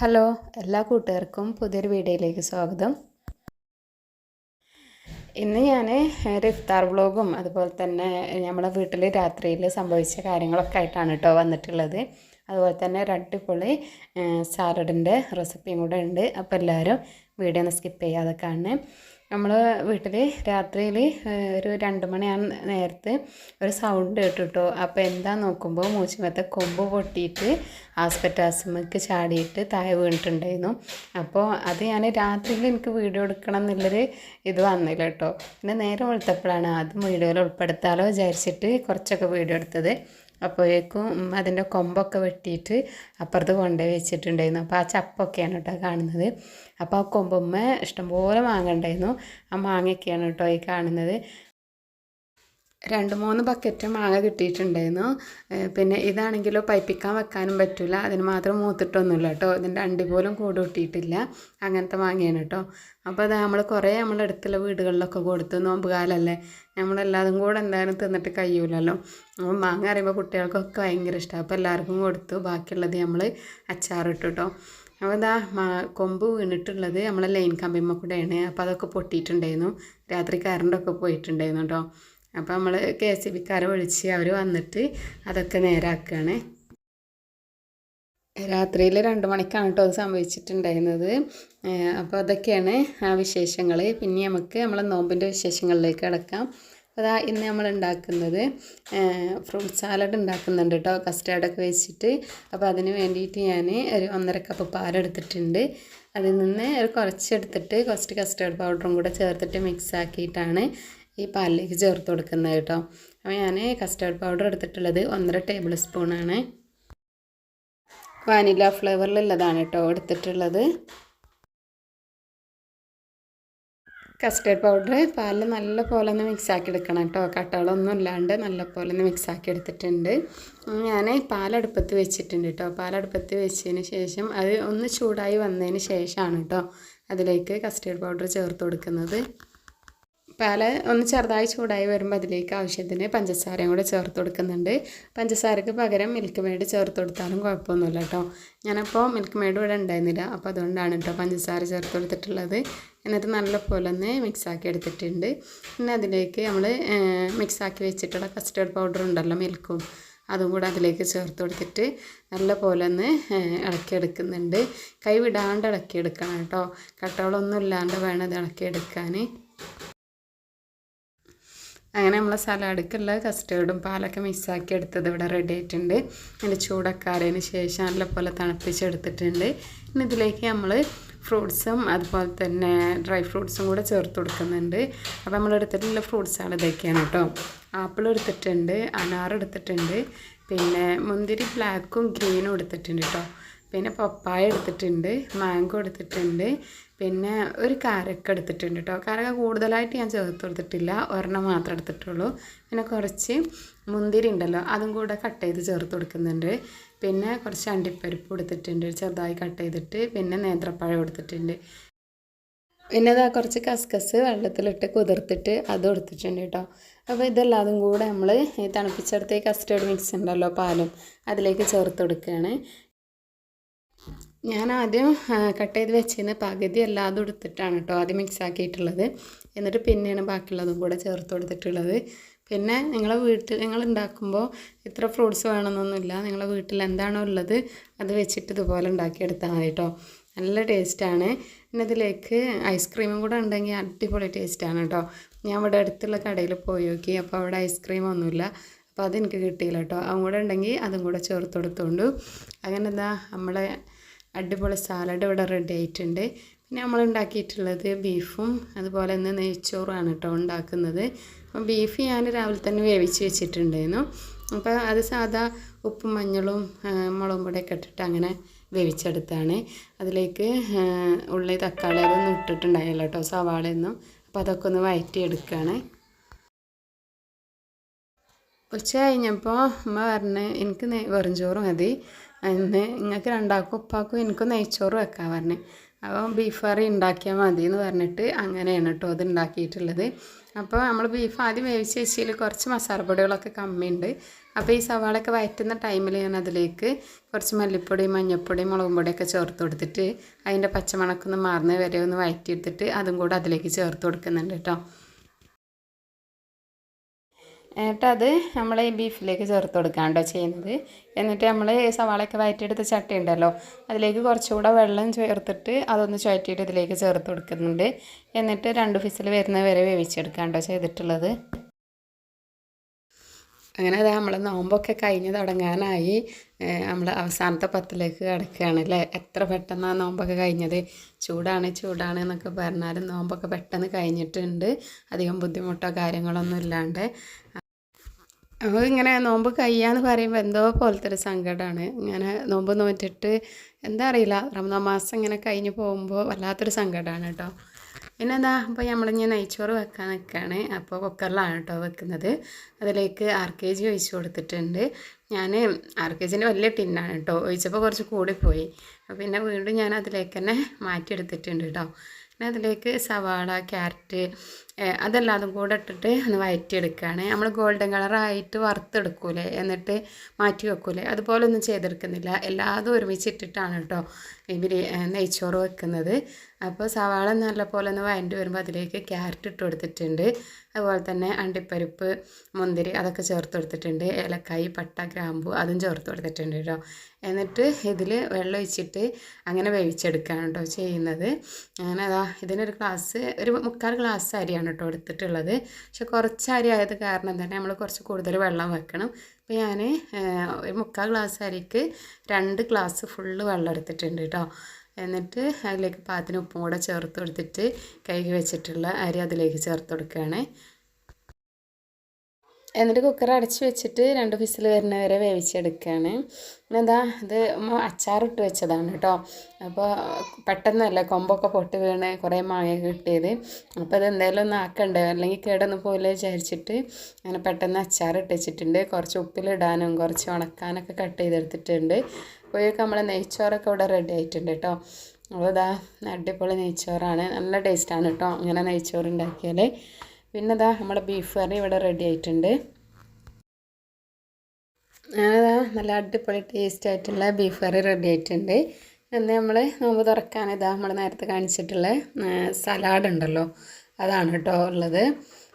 Hello എല്ലാ കൂട്ടുകാർക്കും പുതിയൊരു വീഡിയോയിലേക്ക് സ്വാഗതം. ഇന്ന് ഞാൻ ഇഫ്താർ വ്ളോഗും അതുപോലെ തന്നെ നമ്മളെ വീട്ടിൽ രാത്രിയിൽ സംഭവിച്ച കാര്യങ്ങളൊക്കെ ആയിട്ടാണ് കേട്ടോ വന്നിട്ടുള്ളത്. അതുപോലെ തന്നെ ഒരു അടിപൊളി സാലഡിന്റെ റെസിപ്പിയും കൂടെ ഉണ്ട്. അപ്പോൾ എല്ലാവരും വീഡിയോ ഒന്ന് സ്കിപ്പ് ചെയ്യാതെ കാണണേ നമ്മൾ വീട്ടിൽ രാത്രിയിൽ ഒരു രണ്ട് മണിയാണ് നേരത്ത് ഒരു സൗണ്ട് കേട്ടിട്ടോ. അപ്പോൾ എന്താ നോക്കുമ്പോൾ മൂച്ചിമത്തെ കൊമ്പ് പൊട്ടിയിട്ട് ആസ്പെറ്റാസ്മക്ക് ചാടിയിട്ട് താഴെ വീണിട്ടുണ്ടായിരുന്നു. അപ്പോൾ അത് ഞാൻ രാത്രിയിൽ എനിക്ക് വീഡിയോ എടുക്കണം എന്നുള്ളൊരു ഇത് വന്നില്ല കേട്ടോ. പിന്നെ നേരെ വെളുത്തപ്പോഴാണ് ആദ്യം വീഡിയോയിൽ ഉൾപ്പെടുത്താലോ വിചാരിച്ചിട്ട് കുറച്ചൊക്കെ വീഡിയോ എടുത്തത്. അപ്പോഴേക്കും അതിന്റെ കൊമ്പൊക്കെ വെട്ടിയിട്ട് അപ്പുറത്ത് കൊണ്ടുപോയി വെച്ചിട്ടുണ്ടായിരുന്നു. അപ്പോൾ ആ ചപ്പൊക്കെയാണ് കേട്ടോ കാണുന്നത്. അപ്പോൾ ആ കൊമ്പുമ്മ ഇഷ്ടംപോലെ മാങ്ങ ഉണ്ടായിരുന്നു. ആ മാങ്ങയൊക്കെയാണ് കേട്ടോ ഈ കാണുന്നത്. രണ്ട് മൂന്ന് ബക്കറ്റ് മാങ്ങ കിട്ടിയിട്ടുണ്ടായിരുന്നു. പിന്നെ ഇതാണെങ്കിലോ പൈപ്പിക്കാൻ വെക്കാനും പറ്റില്ല അതിന് മാത്രം മൂത്തിട്ടൊന്നുമില്ല കേട്ടോ. ഇതിന്റെ അണ്ടി പോലും കൂട് അങ്ങനത്തെ മാങ്ങയാണ് കേട്ടോ. അപ്പോൾ അത് നമ്മൾ കുറേ നമ്മുടെ അടുത്തുള്ള വീടുകളിലൊക്കെ കൊടുത്തു നോമ്പ് കാലമല്ലേ നമ്മളെല്ലാതും കൂടെ എന്തായാലും തിന്നിട്ട് കഴിയൂലല്ലോ. അപ്പോൾ മാങ്ങ അറിയുമ്പോൾ കുട്ടികൾക്കൊക്കെ ഭയങ്കര ഇഷ്ടമാണ്. അപ്പോൾ എല്ലാവർക്കും കൊടുത്തു. ബാക്കിയുള്ളത് നമ്മൾ അച്ചാറിട്ടു കേട്ടോ. അപ്പോൾ ഇതാ കൊമ്പ് വീണിട്ടുള്ളത് നമ്മളെ ലൈൻ കമ്പിമ്മ കൂടെയാണ് അപ്പോൾ അതൊക്കെ പൊട്ടിയിട്ടുണ്ടായിരുന്നു. രാത്രി കറണ്ടൊക്കെ പോയിട്ടുണ്ടായിരുന്നു കേട്ടോ. അപ്പോൾ നമ്മൾ കെ എസ് ബിക്കാരെ വിളിച്ച് അവർ വന്നിട്ട് അതൊക്കെ നേരാക്കുകയാണ് രാത്രിയിൽ രണ്ട് മണിക്കാണ് കേട്ടോ അത് സംഭവിച്ചിട്ടുണ്ടായിരുന്നത്. അപ്പോൾ അതൊക്കെയാണ് ആ വിശേഷങ്ങൾ പിന്നെ നമുക്ക് നമ്മളെ നോമ്പിന്റെ വിശേഷങ്ങളിലേക്ക് കിടക്കാം. അപ്പോൾ അതാ ഇന്ന് നമ്മൾ ഉണ്ടാക്കുന്നത് ഫ്രൂട്ട് സാലഡ് ഉണ്ടാക്കുന്നുണ്ട് കേട്ടോ കസ്റ്റാർഡൊക്കെ വെച്ചിട്ട്. അപ്പോൾ അതിന് വേണ്ടിയിട്ട് ഞാൻ ഒരു ഒന്നര കപ്പ് പാലെടുത്തിട്ടുണ്ട് അതിൽ നിന്ന് ഒരു കുറച്ചെടുത്തിട്ട് കുറച്ച് കസ്റ്റാർഡ് പൗഡറും കൂടെ ചേർത്തിട്ട് മിക്സ് ആക്കിയിട്ടാണ് ഈ പാലിലേക്ക് ചേർത്ത് കൊടുക്കുന്നത് കേട്ടോ. അപ്പോൾ ഞാൻ കസ്റ്റാർഡ് പൗഡർ എടുത്തിട്ടുള്ളത് ഒന്നര ടേബിൾ സ്പൂണാണ് വാനില ഫ്ലേവറിലുള്ളതാണ് കേട്ടോ എടുത്തിട്ടുള്ളത്. കസ്റ്റേർഡ് പൗഡർ പാലിൽ നല്ല പോലെ ഒന്ന് മിക്സ് ആക്കി എടുക്കണം കേട്ടോ. കട്ടകളൊന്നും ഇല്ലാണ്ട് നല്ല പോലെ ഒന്ന് മിക്സ് ആക്കി എടുത്തിട്ടുണ്ട്. ഞാൻ പാലടുപ്പത്ത് വെച്ചിട്ടുണ്ട് കേട്ടോ. പാലടുപ്പത്ത് വെച്ചതിന് ശേഷം അത് ഒന്ന് ചൂടായി വന്നതിന് ശേഷമാണ് കേട്ടോ അതിലേക്ക് കസ്റ്റേർഡ് പൗഡർ ചേർത്ത് കൊടുക്കുന്നത്. പാൽ ഒന്ന് ചെറുതായി ചൂടായി വരുമ്പോൾ അതിലേക്ക് ആവശ്യത്തിന് പഞ്ചസാരയും കൂടെ ചേർത്ത് കൊടുക്കുന്നുണ്ട്. പഞ്ചസാരക്ക് പകരം മിൽക്ക് മെയ്ഡ് ചേർത്ത് കൊടുത്താലും കുഴപ്പമൊന്നുമില്ല കേട്ടോ. ഞാനപ്പോൾ മിൽക്ക് മെയ്ഡ് ഇവിടെ ഉണ്ടായിരുന്നില്ല. അപ്പോൾ അതുകൊണ്ടാണ് കേട്ടോ പഞ്ചസാര ചേർത്ത് കൊടുത്തിട്ടുള്ളത്. എന്നിട്ട് നല്ലപോലെ ഒന്ന് മിക്സാക്കി എടുത്തിട്ടുണ്ട്. പിന്നെ അതിലേക്ക് നമ്മൾ മിക്സാക്കി വെച്ചിട്ടുള്ള കസ്റ്റേർഡ് പൗഡർ ഉണ്ടല്ലോ മിൽക്കും അതും കൂടെ അതിലേക്ക് ചേർത്ത് കൊടുത്തിട്ട് നല്ല പോലെ ഒന്ന് ഇളക്കിയെടുക്കുന്നുണ്ട്. കൈ വിടാണ്ട് ഇളക്കിയെടുക്കണം കേട്ടോ. കട്ടകളൊന്നും ഇല്ലാണ്ട് വേണം ഇത് ഇളക്കിയെടുക്കാൻ അങ്ങനെ നമ്മൾ സലാഡിക്കുള്ള കസ്റ്റേർഡും പാലൊക്കെ മിക്സാക്കി എടുത്തത് ഇവിടെ റെഡി ആയിട്ടുണ്ട്. അതിന്റെ ചൂടക്കാരതിന് ശേഷം നല്ലപോലെ തണുപ്പിച്ചെടുത്തിട്ടുണ്ട്. ഇനി ഇതിലേക്ക് നമ്മൾ ഫ്രൂട്ട്സും അതുപോലെ തന്നെ ഡ്രൈ ഫ്രൂട്ട്സും കൂടെ ചേർത്ത് കൊടുക്കുന്നുണ്ട്. അപ്പോൾ നമ്മൾ എടുത്തിട്ടുള്ള ഫ്രൂട്ട്സാണ് ഇതൊക്കെയാണ് കേട്ടോ ആപ്പിൾ എടുത്തിട്ടുണ്ട് അനാർ എടുത്തിട്ടുണ്ട് പിന്നെ മുന്തിരി ബ്ലാക്കും ഗ്രീനും എടുത്തിട്ടുണ്ട് കേട്ടോ പിന്നെ പപ്പായ എടുത്തിട്ടുണ്ട് മാംഗോ എടുത്തിട്ടുണ്ട് പിന്നെ ഒരു കാരക്ക എടുത്തിട്ടുണ്ട് കേട്ടോ കാരക്ക കൂടുതലായിട്ട് ഞാൻ ചേർത്ത് കൊടുത്തിട്ടില്ല ഒരെണ്ണം മാത്രം എടുത്തിട്ടുള്ളൂ. പിന്നെ കുറച്ച് മുന്തിരി ഉണ്ടല്ലോ അതും കൂടെ കട്ട് ചെയ്ത് ചേർത്ത് കൊടുക്കുന്നുണ്ട്. പിന്നെ കുറച്ച് അണ്ടിപ്പരിപ്പ് കൊടുത്തിട്ടുണ്ട് ചെറുതായി കട്ട് ചെയ്തിട്ട് പിന്നെ നേന്ത്രപ്പഴം കൊടുത്തിട്ടുണ്ട് പിന്നെ അതാ കുറച്ച് കസ്കസ് വെള്ളത്തിലിട്ട് കുതിർത്തിട്ട് അത് കൊടുത്തിട്ടുണ്ട് കേട്ടോ അപ്പോൾ ഇതെല്ലാതും കൂടെ നമ്മൾ ഈ തണുപ്പിച്ചെടുത്ത കസ്റ്റേർഡ് മിക്സ് ഉണ്ടല്ലോ പാലും അതിലേക്ക് ചേർത്ത് കൊടുക്കുകയാണ്. ഞാൻ ആദ്യം കട്ട് ചെയ്ത് വെച്ചിരുന്ന പകുതി അല്ലാതെ എടുത്തിട്ടാണ് കേട്ടോ ആദ്യം മിക്സ് ആക്കിയിട്ടുള്ളത്. എന്നിട്ട് പിന്നെയാണ് ബാക്കിയുള്ളതും കൂടെ ചേർത്ത് കൊടുത്തിട്ടുള്ളത്. പിന്നെ നിങ്ങളെ വീട്ടിൽ നിങ്ങൾ ഉണ്ടാക്കുമ്പോൾ ഇത്ര ഫ്രൂട്ട്സ് വേണമെന്നൊന്നുമില്ല. നിങ്ങളെ വീട്ടിൽ എന്താണോ ഉള്ളത് അത് വെച്ചിട്ട് ഇതുപോലെ ഉണ്ടാക്കിയെടുത്താൽ മതി കേട്ടോ. നല്ല ടേസ്റ്റാണ് പിന്നെ ഇതിലേക്ക് ഐസ്ക്രീമും കൂടെ ഉണ്ടെങ്കിൽ അടിപൊളി ടേസ്റ്റാണ് കേട്ടോ. ഞാൻ ഇവിടെ അടുത്തുള്ള കടയിൽ പോയി നോക്കി. അപ്പോൾ അവിടെ ഐസ്ക്രീം ഒന്നുമില്ല. അപ്പോൾ അതെനിക്ക് കിട്ടിയില്ല കേട്ടോ. അതും കൂടെ ഉണ്ടെങ്കിൽ അതും കൂടെ ചേർത്ത് കൊടുത്തോണ്ടു. അങ്ങനെ എന്താ നമ്മളെ അടിപൊളി സാലഡ് ഇവിടെ റെഡി ആയിട്ടുണ്ട്. പിന്നെ നമ്മൾ ഉണ്ടാക്കിയിട്ടുള്ളത് ബീഫും അതുപോലെ തന്നെ നെയ്ച്ചോറുമാണ് കേട്ടോ ഉണ്ടാക്കുന്നത്. അപ്പോൾ ബീഫ് ഞാൻ രാവിലെ തന്നെ വേവിച്ച് വെച്ചിട്ടുണ്ടായിരുന്നു. അപ്പോൾ അത് സാധാ ഉപ്പും മഞ്ഞളും മുളകും പൊടിയൊക്കെ ഇട്ടിട്ട് അങ്ങനെ വേവിച്ചെടുത്താണ്. അതിലേക്ക് ഉള്ളി തക്കാളി അതൊന്നും ഇട്ടിട്ടുണ്ടായില്ല കേട്ടോ സവാളയൊന്നും. അപ്പോൾ അതൊക്കെ ഒന്ന് വഴറ്റിയെടുക്കുകയാണ് ഉച്ച കഴിഞ്ഞപ്പോൾ അമ്മ പറഞ്ഞ് എനിക്ക് വെറും ചോറ് മതി. ഇന്ന് നിങ്ങൾക്ക് രണ്ടാൾക്കും ഉപ്പാക്കും എനിക്കും നെയ്ച്ചോറ് വെക്കാൻ പറഞ്ഞു. അപ്പോൾ ബീഫ് കറി ഉണ്ടാക്കിയാൽ മതി എന്ന് പറഞ്ഞിട്ട് അങ്ങനെയാണ് കേട്ടോ അത് ഉണ്ടാക്കിയിട്ടുള്ളത് അപ്പോൾ നമ്മൾ ബീഫ് ആദ്യം വേവിച്ച് വെച്ചതിൽ കുറച്ച് മസാലപ്പൊടികളൊക്കെ കമ്മിയുണ്ട്. അപ്പോൾ ഈ സവാളൊക്കെ വയറ്റുന്ന ടൈമിൽ ഞാൻ അതിലേക്ക് കുറച്ച് മല്ലിപ്പൊടി മഞ്ഞൾപ്പൊടി മുളകും പൊടിയൊക്കെ ചേർത്ത് കൊടുത്തിട്ട് അതിന്റെ പച്ചമണക്കൊന്ന് മാറുന്ന വരെ ഒന്ന് വയറ്റിയെടുത്തിട്ട് അതും കൂടെ അതിലേക്ക് ചേർത്ത് കൊടുക്കുന്നുണ്ട് കേട്ടോ എന്നിട്ട് അത് നമ്മൾ ഈ ബീഫിലേക്ക് ചേർത്ത് കൊടുക്കാണ്ടോ ചെയ്യുന്നത്. എന്നിട്ട് നമ്മൾ സവാളയൊക്കെ വയറ്റിയെടുത്ത ചട്ടി ഉണ്ടല്ലോ അതിലേക്ക് കുറച്ചുകൂടെ വെള്ളം ചേർത്തിട്ട് അതൊന്ന് ചുഴറ്റിയിട്ട് ഇതിലേക്ക് ചേർത്ത് കൊടുക്കുന്നുണ്ട്. എന്നിട്ട് രണ്ട് ഫിസിൽ വരുന്ന വരെ വേവിച്ചെടുക്കാണ്ടോ ചെയ്തിട്ടുള്ളത്. അങ്ങനെ അത് നമ്മൾ നോമ്പൊക്കെ കഴിഞ്ഞ് തുടങ്ങാനായി നമ്മൾ അവസാനത്തെ പത്തിലേക്ക് കിടക്കുകയാണ് അല്ലേ? എത്ര പെട്ടെന്നാണ് നോമ്പൊക്കെ കഴിഞ്ഞത്? ചൂടാണ് ചൂടാണ് എന്നൊക്കെ പറഞ്ഞാലും നോമ്പൊക്കെ പെട്ടെന്ന് കഴിഞ്ഞിട്ടുണ്ട്. അധികം ബുദ്ധിമുട്ടോ കാര്യങ്ങളൊന്നും ഇല്ലാണ്ട്. അപ്പോൾ ഇങ്ങനെ നോമ്പ് കഴിയാന്ന് പറയുമ്പോൾ എന്തോ പോലത്തെ ഒരു സങ്കടമാണ് ഇങ്ങനെ നോമ്പ് നോറ്റിട്ട് എന്താ അറിയില്ല റമദാൻ മാസം ഇങ്ങനെ കഴിഞ്ഞ് പോകുമ്പോൾ വല്ലാത്തൊരു സങ്കടമാണ് കേട്ടോ. പിന്നെ എന്താ അപ്പോൾ നമ്മളിങ്ങനെ നെയ്ച്ചോറ് വെക്കാൻ നിൽക്കുകയാണ് അപ്പോൾ കുക്കറിലാണ് കേട്ടോ വെക്കുന്നത്. അതിലേക്ക് ആർ കെ ജി ഒഴിച്ച് കൊടുത്തിട്ടുണ്ട്. ഞാൻ ആർ കെ ജിന്റെ വലിയ ടിന്നാണ് കേട്ടോ. ഒഴിച്ചപ്പോൾ കുറച്ച് കൂടിപ്പോയി. പിന്നെ വീണ്ടും ഞാൻ അതിലേക്ക് തന്നെ മാറ്റിയെടുത്തിട്ടുണ്ട് കേട്ടോ. പിന്നെ അതിലേക്ക് സവാള ക്യാരറ്റ് അതെല്ലാം കൂടെ ഇട്ടിട്ട് ഒന്ന് വയറ്റിയെടുക്കുകയാണ്. നമ്മൾ ഗോൾഡൻ കളറായിട്ട് വറുത്തെടുക്കൂലേ? എന്നിട്ട് മാറ്റി വെക്കൂലേ? അതുപോലെ ഒന്നും ചെയ്തെടുക്കുന്നില്ല. എല്ലാതും ഒരുമിച്ചിട്ടിട്ടാണ് കേട്ടോ. ഇവർ നെയ്ച്ചോറ് വെക്കുന്നത്. അപ്പോൾ സവാള നല്ലപോലെ ഒന്ന് വഴണ്ടി വരുമ്പോൾ അതിലേക്ക് ക്യാരറ്റ് ഇട്ട് കൊടുത്തിട്ടുണ്ട്. അതുപോലെ തന്നെ അണ്ടിപ്പരിപ്പ് മുന്തിരി അതൊക്കെ ചേർത്ത് കൊടുത്തിട്ടുണ്ട്. ഏലക്കായി പട്ട ഗ്രാമ്പു അതും ചേർത്ത് കൊടുത്തിട്ടുണ്ട് കേട്ടോ. എന്നിട്ട് ഇതിൽ വെള്ളം ഒഴിച്ചിട്ട് അങ്ങനെ വേവിച്ചെടുക്കുകയാണ് കേട്ടോ ചെയ്യുന്നത്. അങ്ങനെ അതാ ഇതിനൊരു ഗ്ലാസ് ഒരു മുക്കാൽ ഗ്ലാസ് അരിയാണ് കേട്ടോ എടുത്തിട്ടുള്ളത്. പക്ഷെ കുറച്ച് അരി ആയത് കാരണം തന്നെ നമ്മൾ കുറച്ച് കൂടുതൽ വെള്ളം വെക്കണം. അപ്പോൾ ഞാൻ ഒരു മുക്കാൽ ഗ്ലാസ് അരിക്ക് രണ്ട് ഗ്ലാസ് ഫുള്ള് വെള്ളം എടുത്തിട്ടുണ്ട് കേട്ടോ എന്നിട്ട് അതിലേക്ക് പാത്തിന് ഉപ്പും കൂടെ ചേർത്ത് കൊടുത്തിട്ട് കഴുകി വെച്ചിട്ടുള്ള അരി അതിലേക്ക് ചേർത്ത് കൊടുക്കുകയാണ്. എന്നിട്ട് കുക്കർ അടച്ച് വെച്ചിട്ട് രണ്ട് വിസിൽ വരുന്ന വരെ വേവിച്ചെടുക്കുകയാണ് എന്താ ഇത് അച്ചാറിട്ട് വെച്ചതാണ് കേട്ടോ അപ്പോൾ പെട്ടെന്നല്ല കൊമ്പൊക്കെ പൊട്ടി വീണ് കുറേ മായ കിട്ടിയത്. അപ്പോൾ അത് എന്തായാലും ഒന്ന് ആക്കണ്ടേ? അല്ലെങ്കിൽ കേടൊന്ന് പോലെ വിചാരിച്ചിട്ട് അങ്ങനെ പെട്ടെന്ന് അച്ചാറിട്ട് വെച്ചിട്ടുണ്ട്. കുറച്ച് ഉപ്പിലിടാനും കുറച്ച് ഉണക്കാനൊക്കെ കട്ട് ചെയ്തെടുത്തിട്ടുണ്ട്. അപ്പോഴേക്കും നമ്മളെ നെയ്ച്ചോറൊക്കെ ഇവിടെ റെഡി ആയിട്ടുണ്ട് കേട്ടോ അപ്പോൾ ഇതാ അടിപൊളി നെയ്ച്ചോറാണ്. നല്ല ടേസ്റ്റാണ് കേട്ടോ അങ്ങനെ നെയ്ച്ചോറ് ഉണ്ടാക്കിയാൽ പിന്നെ ഇതാ നമ്മുടെ ബീഫ് കറി ഇവിടെ റെഡി ആയിട്ടുണ്ട്. ഞാനതാ നല്ല അടിപൊളി ടേസ്റ്റ് ആയിട്ടുള്ള ബീഫ് കറി റെഡി ആയിട്ടുണ്ട്. എന്നാൽ നമ്മൾ നോമ്പ് തുറക്കാൻ ഇതാ നമ്മൾ നേരത്തെ കാണിച്ചിട്ടുള്ള സലാഡ് ഉണ്ടല്ലോ അതാണ് കേട്ടോ ഉള്ളത്.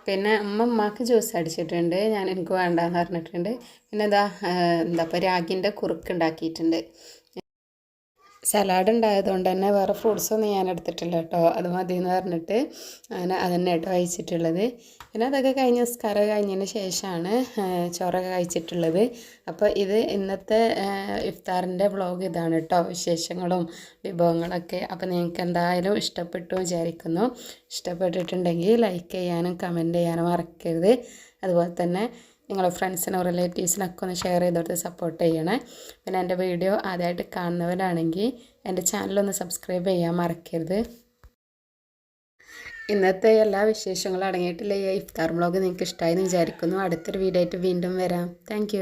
പിന്നെ അമ്മ ജ്യൂസ് അടിച്ചിട്ടുണ്ട് ഞാൻ എനിക്ക് വേണ്ടെന്ന് പറഞ്ഞിട്ടുണ്ട്. പിന്നെ ഇതാ എന്താ ഇപ്പോൾ രാഗിന്റെ കുറുക്ക് ഉണ്ടാക്കിയിട്ടുണ്ട്. സലാഡ് ഉണ്ടായതുകൊണ്ട് തന്നെ വേറെ ഫ്രൂട്ട്സൊന്നും ഞാൻ എടുത്തിട്ടില്ല കേട്ടോ. അത് മതി എന്ന് പറഞ്ഞിട്ട് അങ്ങനെ അതന്നെ കേട്ടോ കഴിച്ചിട്ടുള്ളത്. പിന്നെ അതൊക്കെ കഴിഞ്ഞ നിസ്കാരം കഴിഞ്ഞതിന് ശേഷമാണ് ചോറൊക്കെ കഴിച്ചിട്ടുള്ളത്. അപ്പോൾ ഇത് ഇന്നത്തെ ഇഫ്താറിന്റെ വ്ളോഗ് ഇതാണ് കേട്ടോ. വിശേഷങ്ങളും വിഭവങ്ങളൊക്കെ. അപ്പോൾ നിങ്ങൾക്ക് എന്തായാലും ഇഷ്ടപ്പെട്ടു വിചാരിക്കുന്നു. ഇഷ്ടപ്പെട്ടിട്ടുണ്ടെങ്കിൽ ലൈക്ക് ചെയ്യാനും കമന്റ് ചെയ്യാനും മറക്കരുത്. അതുപോലെ തന്നെ നിങ്ങളുടെ ഫ്രണ്ട്സിനോ റിലേറ്റീവ്സിനൊക്കെ ഒന്ന് ഷെയർ ചെയ്തെടുത്ത് സപ്പോർട്ട് ചെയ്യണേ. പിന്നെ എന്റെ വീഡിയോ ആദ്യമായിട്ട് കാണുന്നവരാണെങ്കിൽ എന്റെ ചാനലൊന്ന് സബ്സ്ക്രൈബ് ചെയ്യാൻ മറക്കരുത്. ഇന്നത്തെ എല്ലാ വിശേഷങ്ങളും അടങ്ങിയിട്ടില്ല ഈ ഇഫ്താർ ബ്ലോഗ് നിങ്ങൾക്ക് ഇഷ്ടമായി എന്ന് വിചാരിക്കുന്നു. അടുത്തൊരു വീഡിയോ ആയിട്ട് വീണ്ടും വരാം. താങ്ക്